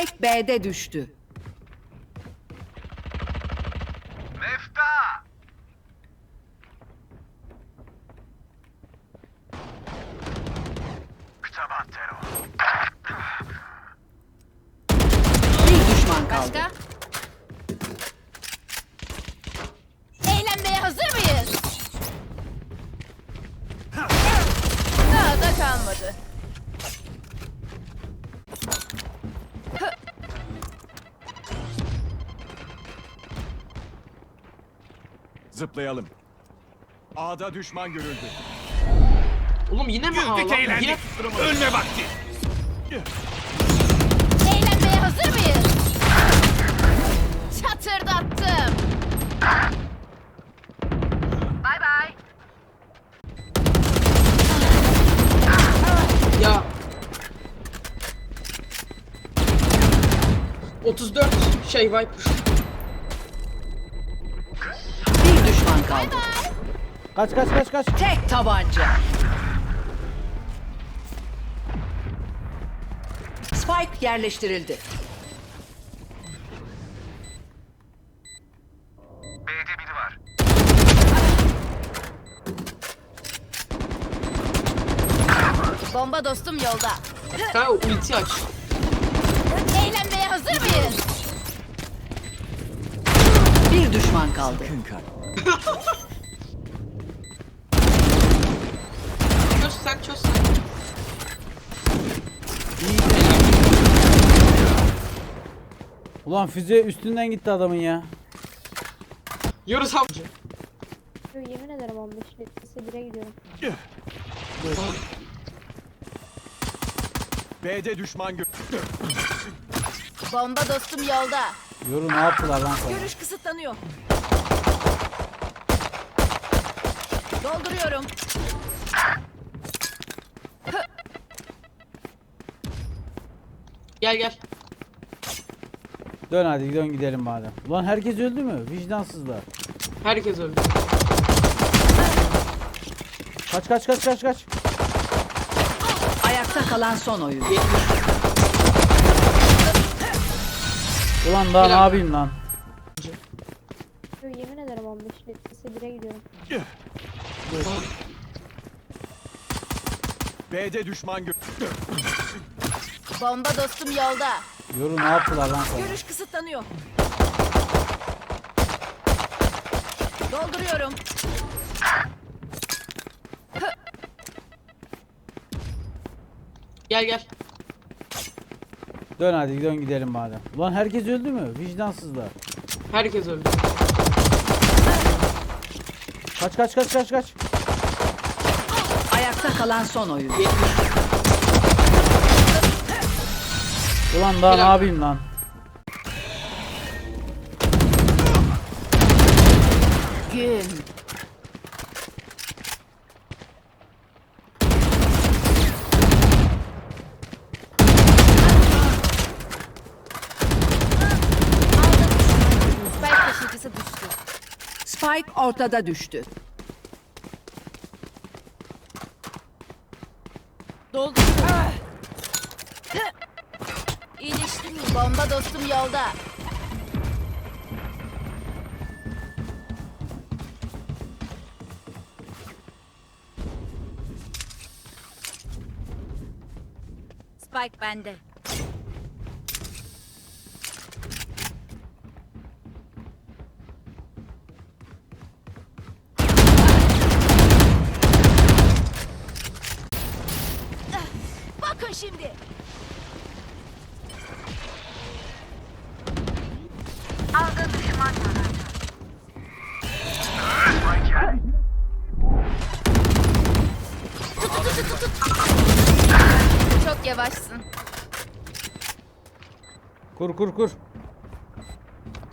Spike B'de düştü. Zıplayalım. A'da düşman görüldü. Oğlum yine mi Güldük eğlendik. Yine tutturamadım. Ölme vakti. Eğlenmeye hazır mıyız? Çatırdattım. Ya. 34 şey Viper. Kaldı. Kaç kaç kaç kaç. Tek tabanca. Spike yerleştirildi. B'de biri var. Bomba dostum yolda. Kanka ulti aç. Eğlenmeye hazır mıyız? Bir düşman kaldı. Çöz sen çöz sen. Ulan füze üstünden gitti adamın ya. Yiyoruz avcı. Yo, yemin ederim 15 litresi 1'e gidiyorum. B'de düşman görüldü. Bomba dostum yolda. Yoru ne yaptılar lan sana? Görüş kısıtlanıyor. Dolduruyorum. Gel gel. Dön hadi dön gidelim madem. Ulan herkes öldü mü? Vicdansızlar. Herkes öldü. Kaç kaç kaç kaç kaç. Ayakta kalan son oyun. Ulan daha ne yapayım lan? 15 litresi 1'e gidiyorum. B'de düşman görüldü. Bomba dostum yolda. Yoru ne yaptılar lan sana? Görüş kısıtlanıyor. Dolduruyorum. Gel gel. Dön hadi dön gidelim madem. Ulan herkes öldü mü? Vicdansızlar. Herkes öldü. Kaç kaç kaç kaç kaç. Ayakta kalan son oyun. Ulan daha ne yapayım lan? Gün. Spike ortada düştü. Doldu. İyileştim. Bomba dostum yolda. Spike bende. Şimdi. Çok yavaşsın. Kur kur kur.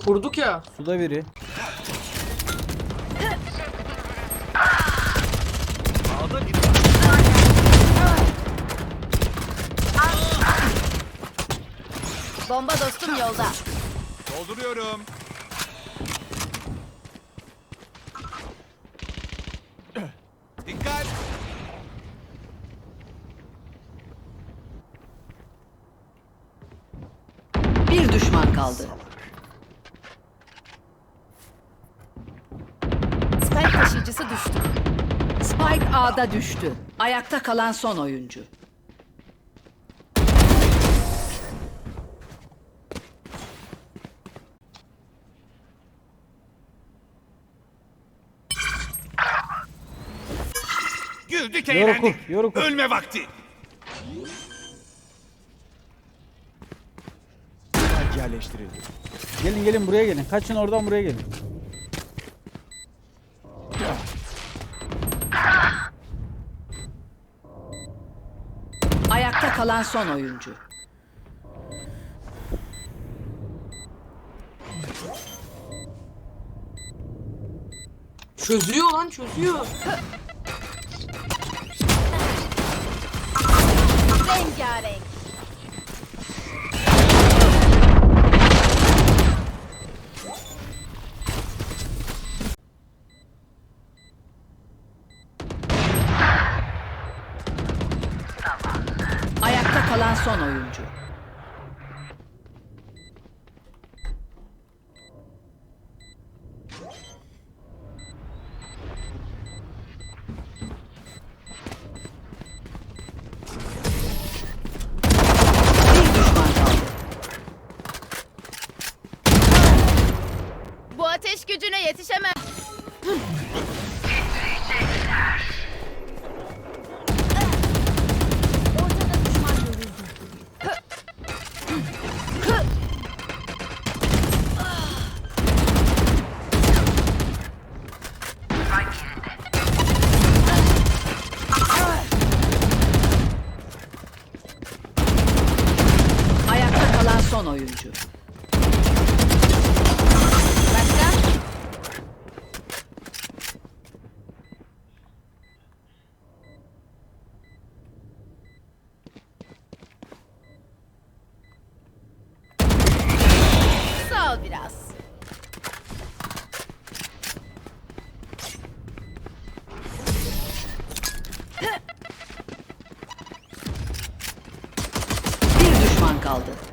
Kurduk ya. Suda biri. A'da biri var. Bomba dostum yolda. Dolduruyorum. Dikkat. kaldı. Spike taşıyıcısı düştü. Spike A'da düştü. Ayakta kalan son oyuncu. Güldük eğlendik. kur, yoru kur. Ölme vakti. Spike yerleştirildi. Gelin gelin buraya gelin. Kaçın oradan buraya gelin. Ayakta kalan son oyuncu. Çözüyor lan çözüyor. Rengarenk. Ayakta kalan son oyuncu. Ateş gücüne yetişemem. Kaldı.